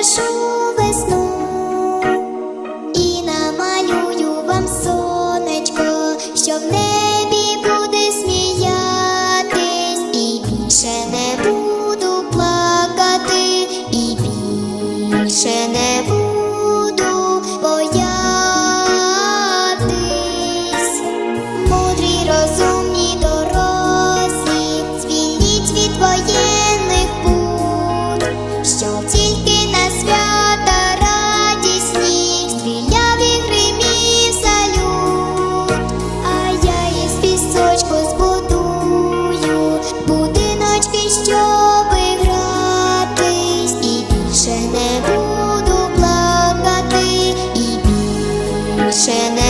прикрашу весну і намалюю вам сонечко, що в небі буде сміятись, і більше не буду плакати, і більше не. ocean